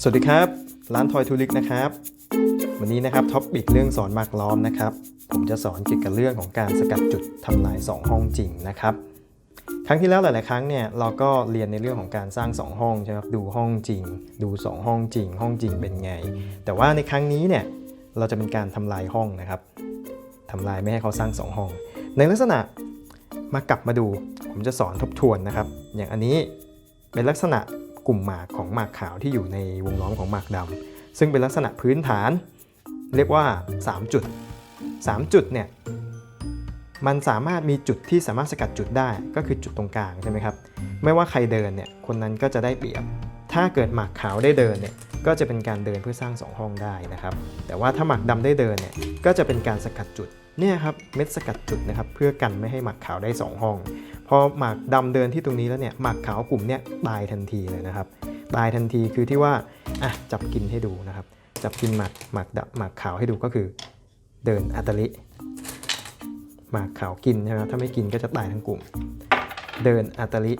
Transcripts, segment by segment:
สวัสดีครับ ร้านทอยทูลิกนะครับ วันนี้นะครับท็อปปิกเรื่องสอนหมากล้อมนะครับ ผมจะสอนเกี่ยวกับเรื่องของการสกัดจุดทำลาย 2 ห้องจริงนะครับ ครั้งที่แล้วหลาย ๆ ครั้งเนี่ยเราก็เรียนในเรื่องของการสร้าง 2 ห้องใช่ไหมครับดูห้องจริง ดู 2 ห้องจริง ห้องจริงเป็นไง แต่ว่าในครั้งนี้เนี่ยเราจะเป็นการทำลายห้องนะครับทำลายไม่ให้เขาสร้าง 2 ห้อง ในลักษณะมากลับมาดู ผมจะสอนทบทวนนะครับ อย่างอันนี้เป็นลักษณะ กลุ่มหมากของหมากขาวที่อยู่ในวงล้อมของหมากดำซึ่งเป็นลักษณะพื้นฐาน เรียกว่า 3 จุด 3 จุดเนี่ยมันสามารถมีจุดที่สามารถสกัดจุดได้ก็คือจุดตรงกลางใช่ไหมครับไม่ว่าใครเดินเนี่ยคนนั้นก็จะได้เปรียบ ถ้าเกิดหมากขาวได้เดินเนี่ยก็จะเป็นการเดินเพื่อสร้าง 2 ห้องได้นะครับ แต่ว่าถ้าหมากดำได้เดินเนี่ยก็จะเป็นการสกัดจุด เนี่ยครับเม็ดสกัดจุดนะครับเพื่อกันไม่ให้หมากขาวได้ 2 ห้อง พอหมากดำเดินที่ตรงนี้แล้วเนี่ยหมากขาวกลุ่มเนี่ยตายทันทีเลยนะครับ ตายทันทีคือที่ว่าอะจับกินให้ดูนะครับ จับกินหมากหมากดหมากขาวให้ดูก็คือเดินอัตลิหมากขาวกินใช่ไหมถ้าไม่กินก็จะตายทั้งกลุ่ม เดินอัตลิ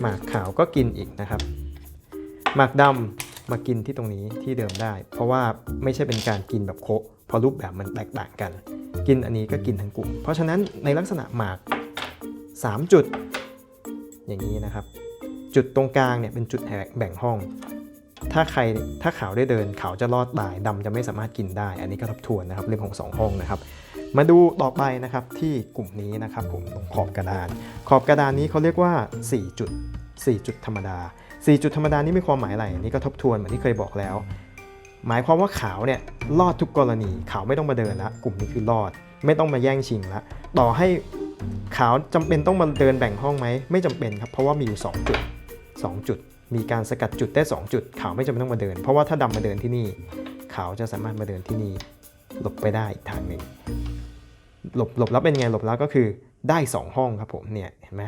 หมากขาวก็กินอีกนะครับ หมากดำมากินที่ตรงนี้ที่เดิมได้ เพราะว่าไม่ใช่เป็นการกินแบบโคะ เพราะรูปแบบมันแตกต่างกัน กินอันนี้ก็กินทั้งกลุ่ม เพราะฉะนั้นในลักษณะหมาก 3 จุด อย่างนี้นะครับ จุดตรงกลางเนี่ยเป็นจุดแบ่งห้อง ถ้าใครถ้าขาวได้เดินขาวจะรอดตายดำจะไม่สามารถกินได้ อันนี้ก็ทบทวนนะครับเรื่องของ 2 ห้องนะครับ มาดูต่อไปนะครับที่กลุ่มนี้นะครับผมตรงขอบกระดาน ขอบกระดานนี้เขาเรียกว่า 4 จุด 4 จุดธรรมดา 4 จุดธรรมดานี่มีความหมายอะไรอันนี้ก็ทบทวนเหมือนที่เคยบอกแล้ว หมายความว่าขาวเนี่ยรอดทุกกรณีขาวไม่ต้องมาเดินละกลุ่มนี้คือรอด ไม่ต้องมาแย่งชิงละต่อให้ขาวจำเป็นต้องมาเดินแบ่งห้องไหมไม่จำเป็นครับเพราะว่ามีอยู่ 2 จุด 2 จุด มีการสกัดจุดได้ 2 จุด ขาวไม่จำเป็นต้องมาเดิน เพราะว่าถ้าดำมาเดินที่นี่ ขาวจะสามารถมาเดินที่นี่หลบไปได้อีกทางหนึ่งหลบหลบแล้วเป็นไงหลบแล้วก็คือได้ 2 ห้องครับผมเนี่ยเห็นไหม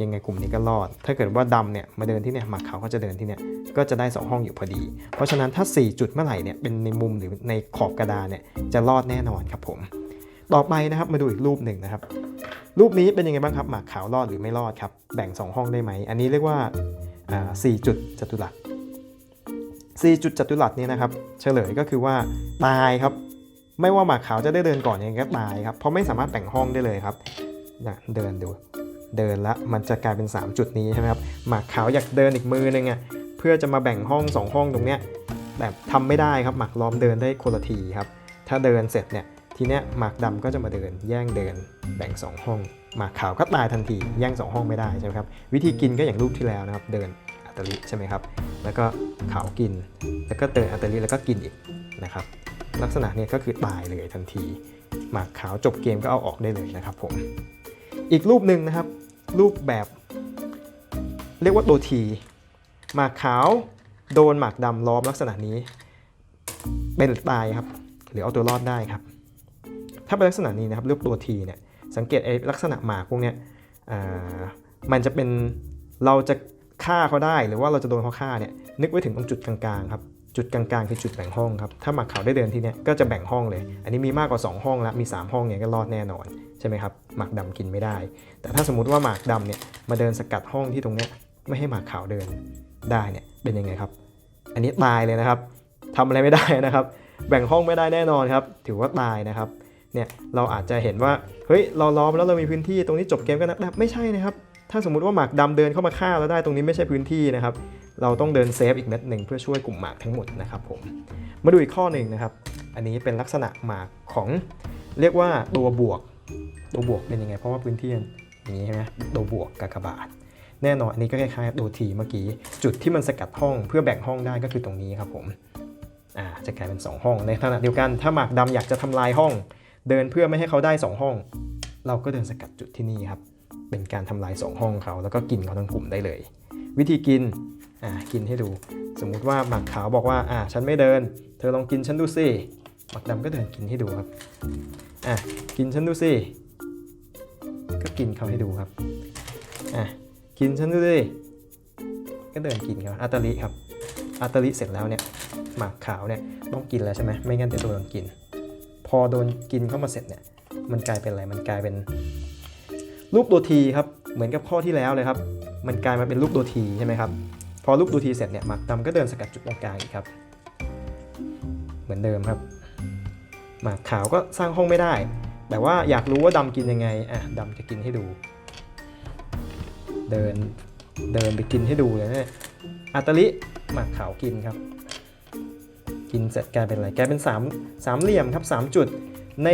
ยังไงกลุ่มนี้ก็รอด ถ้าเกิดว่าดำเนี่ยมาเดินที่เนี่ยหมากขาวก็จะเดินที่เนี่ยก็จะได้ 2 ห้องอยู่พอดี เพราะฉะนั้นถ้า 4 จุดเมื่อไหร่เนี่ยเป็นในมุมหรือในขอบกระดานเนี่ยจะรอดแน่นอนครับผม ต่อไปนะครับมาดูอีกรูปหนึ่งนะครับ รูปนี้เป็นยังไงบ้างครับหมากขาวรอดหรือไม่รอดครับแบ่ง 2 ห้องได้ไหมอันนี้เรียกว่าอ่า4จุดจัตุรัส4จุดจัตุรัสนี้นะครับเฉลยก็คือว่าตายครับไม่ว่าหมากขาวจะได้เดินก่อนยังไงก็ตายครับเพราะไม่สามารถแบ่งห้องได้เลยครับนะเดินดู เดินละมันจะกลายเป็น 3 จุดนี้ใช่ไหมครับหมากขาวอยากเดินอีกมือนึงอะเพื่อจะมาแบ่งห้อง 2 ห้องตรงเนี้ยแบบทำไม่ได้ครับหมากล้อมเดินได้คนละทีครับถ้าเดินเสร็จเนี่ยทีเนี้ยหมากดำก็จะมาเดินแย่งเดินแบ่ง 2 ห้อง หมากขาวก็ตายทันทีแย่ง 2 ห้องไม่ได้ใช่ไหมครับวิธีกินก็อย่างรูปที่แล้วนะครับเดินอัตลิใช่ไหมครับแล้วก็ขาวกิน แล้วก็เดินอัตลิแล้วก็กินอีกนะครับลักษณะเนี้ก็คือตายเลยทันที หมากขาวจบเกมก็เอาออกได้เลยนะครับผม อีกรูปหนึ่งนะครับ รูปแบบ เรียกว่าตัวทีหมากขาวโดนหมากดำล้อมลักษณะนี้ เป็นตายครับ หรือเอาตัวรอดได้ครับ ถ้าเป็นลักษณะนี้นะครับรูปตัวทีเนี่ยสังเกตไอ้ลักษณะหมากพวกเนี้ยอ่ามันจะเป็นเราจะฆ่าเขาได้หรือว่าเราจะโดนเขาฆ่าเนี่ยนึกไว้ถึงตรงจุดกลางๆครับ จุดกลางๆคือจุดแบ่งห้องครับ ถ้าหมากขาวได้เดินที่เนี้ยก็จะแบ่งห้องเลย อันนี้มีมากกว่า 2 ห้องแล้วมี 3 ห้องเนี่ยก็รอดแน่นอนใช่ไหมครับหมากดำกินไม่ได้ แต่ถ้าสมมุติว่าหมากดำเนี่ยมาเดินสกัดห้องที่ตรงเนี้ยไม่ให้หมากขาวเดินได้เนี่ยเป็นยังไงครับ อันนี้ตายเลยนะครับทำอะไรไม่ได้นะครับ แบ่งห้องไม่ได้แน่นอนครับ ถือว่าตายนะครับเนี่ยเราอาจจะเห็นว่าเฮ้ยเราล้อมแล้วเรามีพื้นที่ตรงนี้จบเกมกันนะไม่ใช่นะครับถ้าสมมุติว่าหมากดำเดินเข้ามาฆ่าเราได้ตรงนี้ไม่ใช่พื้นที่นะครับ เราต้องเดินเซฟอีกเม็ดหนึ่งเพื่อช่วยกลุ่มหมากทั้งหมดนะครับผมมาดูอีกข้อหนึ่งนะครับ อันนี้เป็นลักษณะหมากของเรียกว่าตัวบวก ตัวบวกเป็นยังไง เพราะว่าพื้นที่อย่างนี้ใช่ไหมตัวบวกกากบาท แน่นอนอันนี้ก็คล้ายๆตัวทีเมื่อกี้ จุดที่มันสกัดห้องเพื่อแบ่งห้องได้ก็คือตรงนี้ครับผมอ่าจะกลายเป็น 2 ห้องในขณะเดียวกัน ถ้าหมากดำอยากจะทำลายห้อง เดินเพื่อไม่ให้เขาได้ 2 ห้อง เราก็เดินสกัดจุดที่นี่ครับเป็นการทำลาย 2 ห้องเขาแล้วก็กินเขาทั้งกลุ่มได้เลย วิธีกิน อ่ากินให้ดู สมมุติว่าหมากขาวบอกว่าอ่าฉันไม่เดิน เธอลองกินฉันดูสิหมากดำก็เดินกินให้ดูครับอะกินฉันดูสิก็กินเขาให้ดูครับอะกินฉันดูสิก็เดินกินเขาอัตตลิครับอัตตลิเสร็จแล้วเนี่ยหมากขาวเนี่ยต้องกินแล้วใช่ไหมไม่งั้นจะโดนกิน พอโดนกินเข้ามาเสร็จเนี่ยมันกลายเป็นอะไรมันกลายเป็นรูปตัวทีครับเหมือนกับข้อที่แล้วเลยครับ มันกลายมาเป็นรูปตัวทีใช่ไหมครับ พอลูกดูทีเสร็จเนี่ยหมากดำก็เดินสกัดจุดตรงกลางอีกครับ เหมือนเดิมครับหมากขาวก็สร้างห้องไม่ได้ แต่ว่าอยากรู้ว่าดำกินยังไงอะดำจะกินให้ดู เดินเดินไปกินให้ดูเลยเนี่ยอาตลิหมากขาวกินครับ กินเสร็จกลายเป็นอะไรกลายเป็นสามสามเหลี่ยมครับสามจุดใน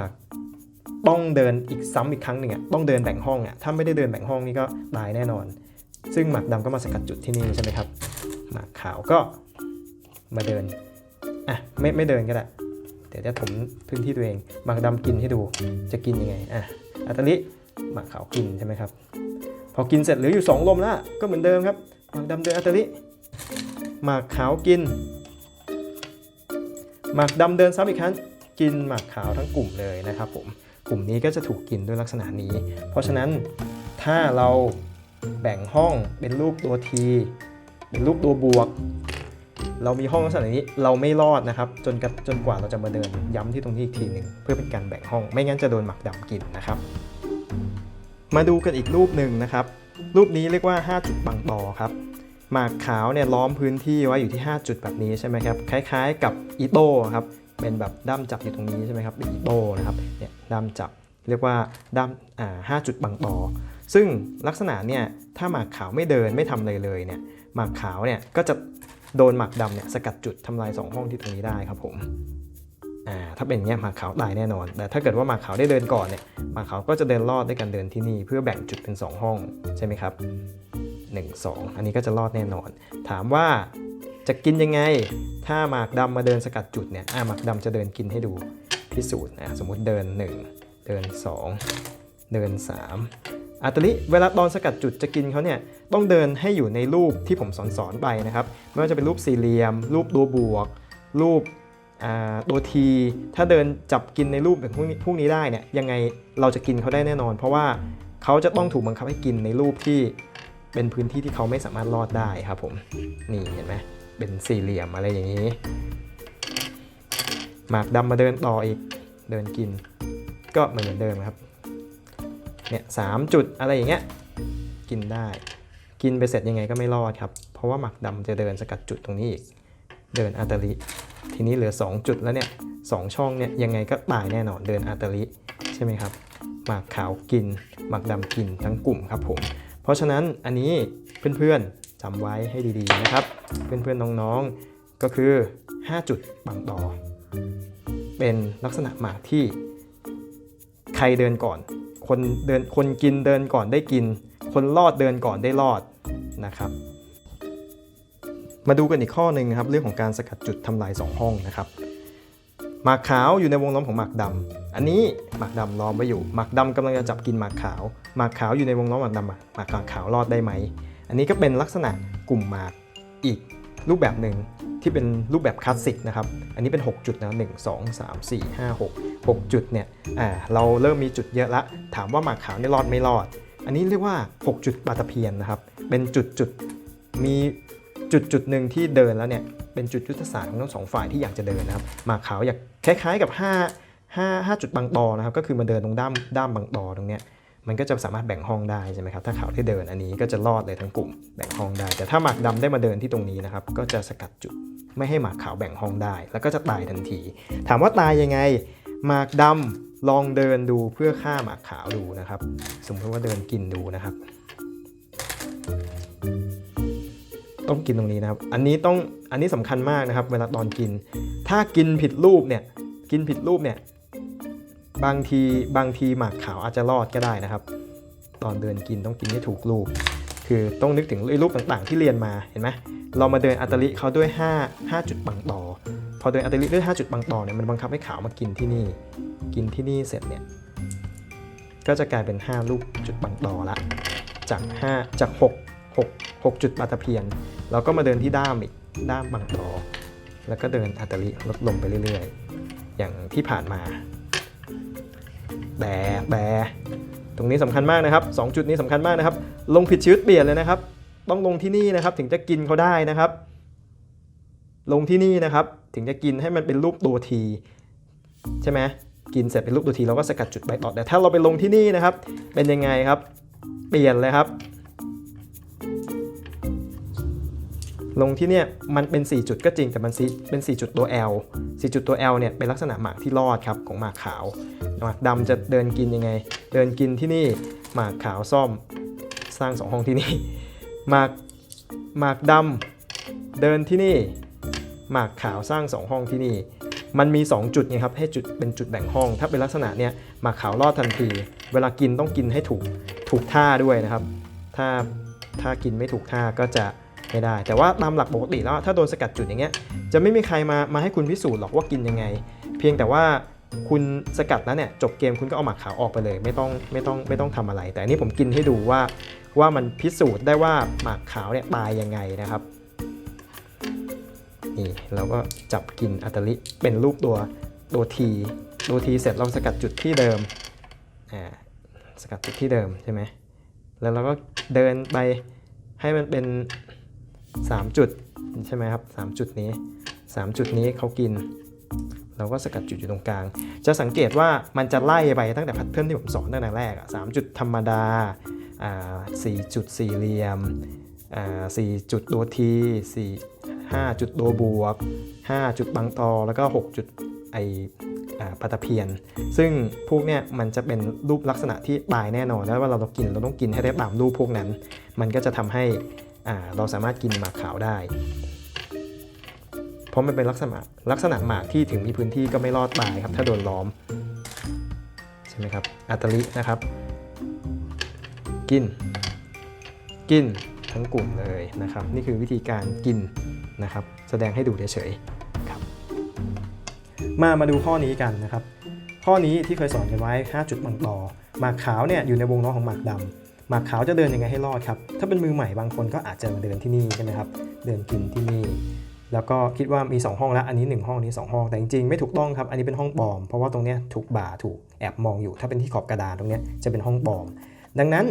มากต้องเดินอีกซ้ำอีกครั้งหนึ่งอะต้องเดินแบ่งห้องอะถ้าไม่ได้เดินแบ่งห้องนี่ก็ตายแน่นอน ซึ่งหมากดำก็มาสกัดจุดที่นี่ใช่ไหมครับ หมากขาวก็มาเดินอะไม่ไม่เดินก็ได้เดี๋ยวจะถมพื้นที่ตัวเอง หมากดำกินให้ดูจะกินยังไงอะอัตลิหมากขาวกินใช่ไหมครับ พอกินเสร็จเหลืออยู่สองลมแล้วก็เหมือนเดิมครับ หมากดำเดินอัตลิหมากขาวกิน หมากดำเดินซ้ำอีกครั้ง กินหมากขาวทั้งกลุ่มเลยนะครับผมกลุ่มนี้ก็จะถูกกินด้วยลักษณะนี้ เพราะฉะนั้นถ้าเราแบ่งห้องเป็นรูปตัว T เป็นรูปตัวบวก เรามีห้องลักษณะนี้เราไม่รอดนะครับ จนกจนกว่าเราจะมาเดินย้ำที่ตรงนี้อีกทีหนึ่งเพื่อเป็นการแบ่งห้อง ไม่งั้นจะโดนหมักดำกินนะครับ มาดูกันอีกรูปหนึ่งนะครับ รูปนี้เรียกว่า 5 จุดบังบอครับหมากขาวเนี่ยล้อมพื้นที่ไว้อยู่ที่ 5 จุดแบบนี้ใช่ไหมครับ คล้ายๆ กับอีโต้ครับ เป็นแบบด้ามจับอยู่ตรงนี้ใช่ไหมครับเป็นอีโต้นะครับเนี่ยด้ามจับเรียกว่าด้ามอ่าห้าจุดบังบอซึ่งลักษณะเนี่ยถ้าหมากขาวไม่เดินไม่ทำอะไรเลยเนี่ยหมากขาวเนี่ยก็จะโดนหมากดำเนี่ยสกัดจุดทำลาย 2 ห้องที่ตรงนี้ได้ครับผมอ่าถ้าเป็นเงี้ยหมากขาวตายแน่นอน แต่ถ้าเกิดว่าหมากขาวได้เดินก่อนเนี่ยหมากขาวก็จะเดินรอดด้วยการเดินที่นี่เพื่อแบ่งจุดเป็น 2 ห้องใช่ไหมครับ1 2 อันนี้ก็จะรอดแน่นอน ถามว่า จะกินยังไง ถ้าหมากดำมาเดินสกัดจุดเนี่ยอ่าหมากดำจะเดินกินให้ดูพิสูจน์นะสมมุติเดิน 1 เดิน 2 เดิน 3อาตลิเวลาตอนสกัดจุดจะกินเขาเนี่ยต้องเดินให้อยู่ในรูปที่ผมสอนสอนไปนะครับไม่ว่าจะเป็นรูปสี่เหลี่ยม รูปตัวบวก รูปอ่าตัวทีถ้าเดินจับกินในรูปแบบพวกนี้พวกนี้ได้เนี่ยยังไงเราจะกินเขาได้แน่นอน เพราะว่าเขาจะต้องถูกบังคับให้กินในรูปที่เป็นพื้นที่ที่เขาไม่สามารถรอดได้ครับผม นี่เห็นไหม เป็นสี่เหลี่ยมอะไรอย่างนี้ หมากดำมาเดินต่ออีก เดินกิน ก็เหมือนเดิมครับ เนี่ยสามจุดอะไรอย่างเงี้ย กินได้ กินไปเสร็จยังไงก็ไม่รอดครับ เพราะว่าหมักดำจะเดินสกัดจุดตรงนี้อีก เดินอาตาลิ ทีนี้เหลือ 2 จุดแล้วเนี่ยสองช่องเนี่ยยังไงก็ตายแน่นอนเดินอาตาลิใช่ไหมครับหมากขาวกินหมากดำกินทั้งกลุ่มครับผม เพราะฉะนั้นอันนี้เพื่อนๆ จำไว้ให้ดีๆนะครับ เพื่อนๆน้องๆก็คือ 5 จุดบางต่อ เป็นลักษณะหมากที่ ใครเดินก่อน คนเดินคนกินเดินก่อนได้กิน คนรอดเดินก่อนได้รอดนะครับ มาดูกันอีกข้อหนึ่งนะครับ เรื่องของการสกัดจุดทำลาย 2 ห้องนะครับหมากขาวอยู่ในวงล้อมของหมากดำอันนี้หมากดำล้อมไว้อยู่ หมากดำกำลังจะจับกินหมากขาว หมากขาวอยู่ในวงล้อมหมากดำหมากขาวรอดได้ไหม อันนี้ก็เป็นลักษณะกลุ่มหมากอีกรูปแบบหนึ่งที่เป็นรูปแบบคลาสสิกนะครับ อันนี้เป็น 6 จุดนะ1 2 3 4 5 6 6 จุดเนี่ยเราเริ่มมีจุดเยอะละ ถามว่าหมากขาวเนี่ยรอดไม่รอด อันนี้เรียกว่า 6 จุดปาตะเพียนนะครับ เป็นจุดจุดมีจุดจุดหนึ่งที่เดินแล้วเนี่ยเป็นจุดยุทธศาสตร์ของทั้งสองฝ่ายที่อยากจะเดินนะครับหมากขาวอยากคล้ายๆกับ 5 5 5 จุดบางตอนะครับ ก็คือมาเดินตรงด้ามด้ามบางตอตรงเนี้ย มันก็จะสามารถแบ่งห้องได้ใช่ไหมครับ ถ้าขาวได้เดินอันนี้ก็จะรอดเลยทั้งกลุ่มแบ่งห้องได้ แต่ถ้าหมากดำได้มาเดินที่ตรงนี้นะครับ ก็จะสกัดจุดไม่ให้หมากขาวแบ่งห้องได้ แล้วก็จะตายทันที ถามว่าตายยังไง หมากดำลองเดินดูเพื่อฆ่าหมากขาวดูนะครับ สมมติว่าเดินกินดูนะครับ ต้องกินตรงนี้นะครับ อันนี้ต้องอันนี้สำคัญมากนะครับ เวลาตอนกิน ถ้ากินผิดรูปเนี่ยกินผิดรูปเนี่ย บางทีบางทีหมากขาวอาจจะรอดก็ได้นะครับ ตอนเดินกินต้องกินให้ถูกรูปคือต้องนึกถึงรูปต่างๆ ที่เรียนมาเห็นไหมเรามาเดินอัตลิเขาด้วย 5 5 จุดบังต่อ พอเดินอัตลิด้วย 5 จุดบังต่อเนี่ยมันบังคับให้ขาวมากินที่นี่ กินที่นี่เสร็จเนี่ยก็จะกลายเป็น 5 ลูกจุดบังต่อละจาก 5 จาก 6 6 6 จุดปาตะเพียนเราก็มาเดินที่ด้ามอีกด้ามบังต่อ แล้วก็เดินอัตลิลดลงไปเรื่อยๆ อย่างที่ผ่านมา แบแบตรงนี้สำคัญมากนะครับ2จุดนี้สำคัญมากนะครับ ลงผิดชีวิตเปลี่ยนเลยนะครับ ต้องลงที่นี่นะครับถึงจะกินเขาได้นะครับ ลงที่นี่นะครับ ถึงจะกินให้มันเป็นรูปตัวทีใช่ไหมกินเสร็จเป็นรูปตัวทีเราก็สกัดจุดใบตอดแต่ถ้าเราไปลงที่นี่นะครับ เป็นยังไงครับ เปลี่ยนเลยครับ ลงที่เนี่ยมันเป็น 4 จุดก็จริงแต่มันเป็น 4 จุดตัว L 4 จุดตัว L เนี่ยเป็นลักษณะหมากที่รอดครับของหมากขาวหมากดำจะเดินกินยังไง เดินกินที่นี่หมากขาวซ่อมสร้าง 2 ห้องที่นี่หมากหมากดำเดินที่นี่หมากขาวสร้าง 2 ห้องที่นี่ มันมี 2 จุดไงครับให้จุดเป็นจุดแบ่งห้อง ถ้าเป็นลักษณะเนี่ยหมากขาวรอดทันที เวลากินต้องกินให้ถูกถูกท่าด้วยนะครับ ถ้าถ้ากินไม่ถูกท่าก็จะ ไม่ได้ แต่ว่าตามหลักปกติแล้วถ้าโดนสกัดจุดอย่างเงี้ยจะไม่มีใครมามาให้คุณพิสูจน์หรอกว่ากินยังไง เพียงแต่ว่าคุณสกัดแล้วเนี่ยจบเกมคุณก็เอาหมากขาวออกไปเลย ไม่ต้องไม่ต้องไม่ต้องทำอะไร แต่อันนี้ผมกินให้ดูว่าว่ามันพิสูจน์ได้ว่าหมากขาวเนี่ยตายยังไงนะครับนี่เราก็จับกินอัตลิเป็นรูปตัวตัวทีตัวทีเสร็จเราสกัดจุดที่เดิมอ่าสกัดจุดที่เดิมใช่ไหมแล้วเราก็เดินไปให้มันเป็น 3 จุดใช่ไหมครับ 3 จุดนี้ 3 จุดนี้เขากิน เราก็สกัดจุดอยู่ตรงกลาง จะสังเกตว่ามันจะไล่ไปตั้งแต่แพทเทิร์นที่ผมสอนตั้งแต่แรกอะสามจุดธรรมดาสี่จุดสี่เหลี่ยมสี่จุดตัวทีสี่ห้าจุดตัวบวกห้าจุดบางตอแล้วก็หกจุดไอปลาตเพียน ซึ่งพวกเนี้ยมันจะเป็นรูปลักษณะที่ตายแน่นอน แล้วว่าเราต้องกินเราต้องกินให้ได้ตามรูปพวกนั้น มันก็จะทำให้ เราสามารถกินหมากขาวได้ เพราะมันเป็นลักษณะลักษณะหมากที่ถึงมีพื้นที่ก็ไม่รอดตายครับ ถ้าโดนล้อม ใช่ไหมครับอัตลินะครับ กิน กินทั้งกลุ่มเลยนะครับ นี่คือวิธีการกินนะครับ แสดงให้ดูเฉยๆครับ มามาดูข้อนี้กันนะครับ ข้อนี้ที่เคยสอนกันไว้ 5 จุดบางต่อหมากขาวเนี่ยอยู่ในวงล้อของหมากดำ หมากขาวจะเดินยังไงให้รอดครับ ถ้าเป็นมือใหม่บางคนก็อาจจะมาเดินที่นี่ใช่ไหมครับ เดินกินที่นี่ แล้วก็คิดว่ามี 2 ห้องแล้ว อันนี้ 1 ห้องนี้ 2 ห้อง แต่จริงๆไม่ถูกต้องครับ อันนี้เป็นห้องปลอม เพราะว่าตรงเนี้ยถูกบ่าถูกแอบมองอยู่ ถ้าเป็นที่ขอบกระดานตรงเนี้ยจะเป็นห้องปลอม ดังนั้น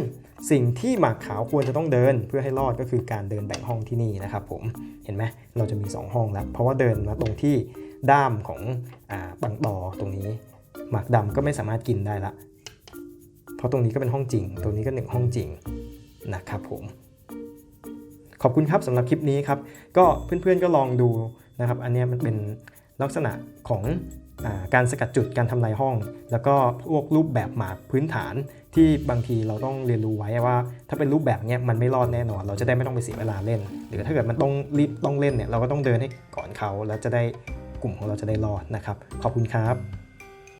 สิ่งที่หมากขาวควรจะต้องเดินเพื่อให้รอดก็คือการเดินแบ่งห้องที่นี่นะครับผม เห็นไหมเราจะมี 2 ห้องแล้ว เพราะว่าเดินมาตรงที่ด้ามของอ่าบางตอตรงนี้ หมากดำก็ไม่สามารถกินได้ละ เพราะตรงนี้ก็เป็นห้องจริง ตรงนี้ก็หนึ่งห้องจริงนะครับผม ขอบคุณครับสำหรับคลิปนี้ครับ ก็เพื่อนๆก็ลองดูนะครับ อันนี้มันเป็นลักษณะของอการสกัดจุดการทำลายห้อง แล้วก็พวกรูปแบบหมากพื้นฐานที่บางทีเราต้องเรียนรู้ไว้ว่า ถ้าเป็นรูปแบบเนี้ยมันไม่รอดแน่นอน เราจะได้ไม่ต้องไปเสียเวลาเล่น หรือถ้าเกิดมันต้องรีบต้องเล่นเนี่ยเราก็ต้องเดินให้ก่อนเขาแล้วจะได้กลุ่มของเราจะได้รอดนะครับ ขอบคุณครับ